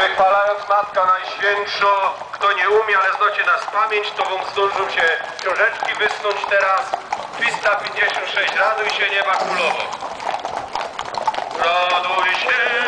wychwalając matka Najświętszą, kto nie umie, ale znacie nas pamięć, to wam zdążył się książeczki wysnuć teraz. 356 raduj się nieba królowo. Raduj się